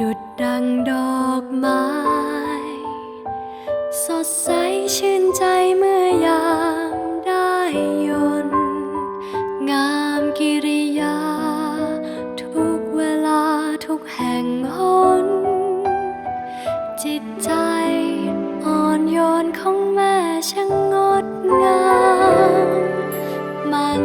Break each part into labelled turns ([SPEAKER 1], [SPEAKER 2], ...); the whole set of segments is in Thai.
[SPEAKER 1] ดุดดังดอกไม้ สดใสชื่นใจเมื่อยามได้ยน งามกิริยา ทุกเวลาทุกแห่งหน จิตใจอ่อนโยนของแม่ช่างงดงาม มัน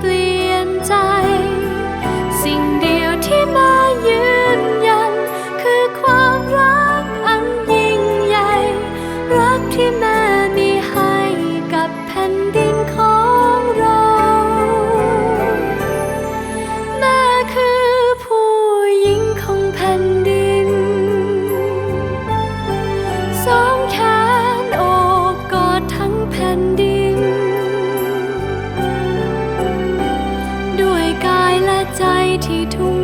[SPEAKER 1] เปลี่ยนใจ สิ่งเดียวที่มายืนยัน คือความรักอันยิ่งใหญ่ รักที่แม้ mighty to